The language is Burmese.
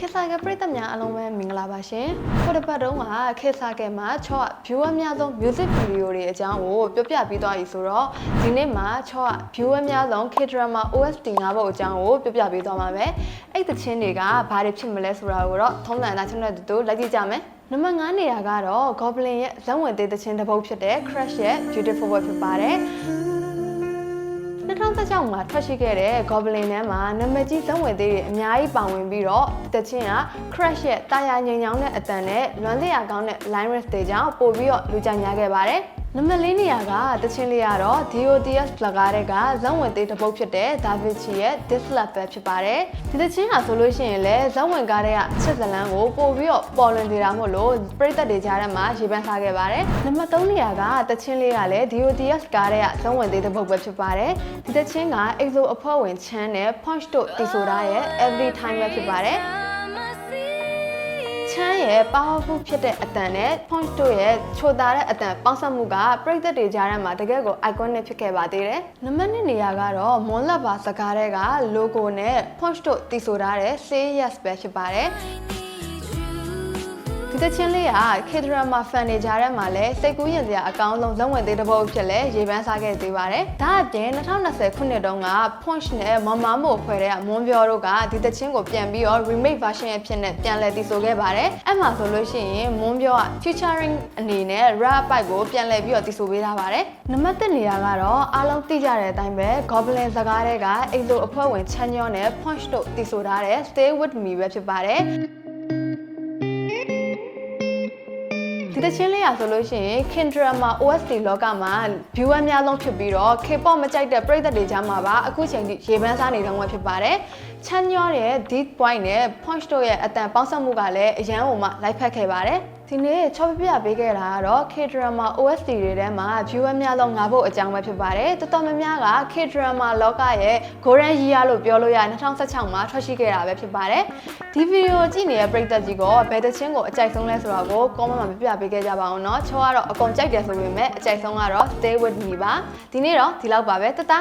ခေတ်စာကပရိသတ်များအားလုံးပဲမင်္ဂလာပါရှင်။ခုတစ်ပတ်တုန်းကခေတ်စာကမှာချော့ view အများဆုံး music video တွေအကြောင်းကိုပြောပြပြီးသွားပြီဆိုတော့ဒီနေ့မှာချော့ view အများဆုံး K-drama OST ၅ပုဒ်အကြောင်းကိုပြောပြပေးသွားမှာပဲ။အဲ့တချင်းတွေကဘာတွေဖြစ်မလဲဆိုတာကိုတော့ထုံးစံအတိုင်းချင်းတဲ့တူလိုက်ကြည့်ကြမယ်။နံပါတ်9နေရာကတော့ Goblin ရဲ့ဇက်ဝင်သေးတဲ့ချင်းတစ်ပုဒ်ဖြစ်တဲ့ Crush ရဲ့ Beautiful World ဖြစ်ပါတယ်။ 2016မှာထွက်ရှိခဲ့တဲ့ Goblin ထဲမှာနာမည်ကြီးဇက်ဝင်သေးတွေအများကြီးပါဝင်ပြီးတော့တချင်းက Crush ရဲ့တာယာငိမ်ချောင်းတဲ့အတန်နဲ့လွမ်းစရာကောင်းတဲ့ line riff တွေကြောင့်ပို့ပြီးတော့လူကြိုက်များခဲ့ပါတယ်။ နံပါတ်၄နေရာကတချင်းလေးကတော့ DOTS လကားတဲ့ကဇက်ဝင်သေးတစ်ပုတ်ဖြစ်တဲ့ Davichi ရဲ့ This Lab ပဲဖြစ်ပါတယ်။ဒီတချင်းဟာဆိုလို့ရှိရင်လည်းဇက်ဝင်ကားတဲ့ကချစ်ဇလန်းကိုပို့ပြီးတော့ပေါ်လွင်နေတာမို့လို့ပရိသတ်တွေကြားထဲမှာရေပန်းစားခဲ့ပါတယ်။နံပါတ်၃နေရာကတချင်းလေးကလည်း DOTS ကားတဲ့ကဇက်ဝင်သေးတစ်ပုတ်ပဲဖြစ်ပါတယ်။ဒီတချင်းက EXO အဖွဲ့ဝင်ချမ်းနဲ့ Punch တို့တီဆိုထားရဲ့ Every Time ပဲဖြစ်ပါတယ်။ ချမ်းရဲ့ powerful ဖြစ်တဲ့အတန်နဲ့ punch တို့ရဲ့ချိုသားတဲ့အတန်ပေါင်းစပ်မှုကပရိသတ်တွေကြားထဲမှာတကယ်ကို iconic ဖြစ်ခဲ့ပါသေးတယ်။နံပါတ်2နေရာကတော့မွန်လက်ပါစကားတွေက logo နဲ့ punch တို့တီဆိုထားတဲ့ say yes ပဲဖြစ်ပါတယ်။ ဒီတချင်းလေးက K-drama fan တွေကြားထဲမှာလည်းစိတ်ကူးရင်စရာအကောင်းဆုံးဇက်ဝင်သေးတဲ့ဘုတ်ဖြစ်လဲရေပန်းစားခဲ့သေးပါတယ်။ဒါအပြင်2020ခုနှစ်တုန်းက Punch နဲ့မမမို့ဖွဲ့တဲ့မွန်ပြောတို့ကဒီတချင်းကိုပြန်ပြီးတော့ remake version အဖြစ်နဲ့ပြန်လည်တည်ဆိုခဲ့ပါတယ်။အဲ့မှာဆိုလို့ရှိရင်မွန်ပြောက featuring အနေနဲ့ rap ပိုက်ကိုပြန်လည်ပြီးတော့တည်ဆိုပေးထားပါတယ်။နံပါတ်1နေရာကတော့အားလုံးသိကြတဲ့အတိုင်းပဲ Goblin စကားတွေက EXO အဖွဲ့ဝင်ချမ်းညောနဲ့ Punch တို့တည်ဆိုထားတဲ့ Stay with me ပဲဖြစ်ပါတယ်။ ဒီတချင်းလေးရဆိုလို့ရှိရင် Kindra မှာ OST လောကမှာ view အများဆုံးဖြစ်ပြီးတော့ K-pop မကြိုက်တဲ့ပရိသတ်တွေကြားမှာပါအခုချိန်ထိရေပန်းစားနေတော့မှဖြစ်ပါတယ်။ချမ်းညောတဲ့ deep point နဲ့ punch တို့ရဲ့အတန်ပေါင်းစပ်မှုကလည်းအရန်ဟိုမှလိုက်ဖက်ခဲ့ပါတယ်။ ဒီနေ့ချောပြပြပေးခဲ့တာကတော့ K-drama OST တွေထဲမှာ view အများဆုံး၅ပုတ်အကြောင်းပဲဖြစ်ပါတယ်။တော်တော်များများက K-drama လောကရဲ့ Golden Year လို့ပြောလို့ရ2016မှာထွက်ရှိခဲ့တာပဲဖြစ်ပါတယ်။ဒီဗီဒီယိုကြည့်နေတဲ့ပရိသတ်ကြီးကဘယ်တချင်းကိုအကြိုက်ဆုံးလဲဆိုတာကို comment မှာပြပြပေးခဲ့ကြပါအောင်เนาะ။ချောကတော့အကုန်ကြိုက်တယ်ဆိုပေမဲ့အကြိုက်ဆုံးကတော့ Stay with me ပါ။ဒီနေ့တော့ဒီလောက်ပါပဲတတ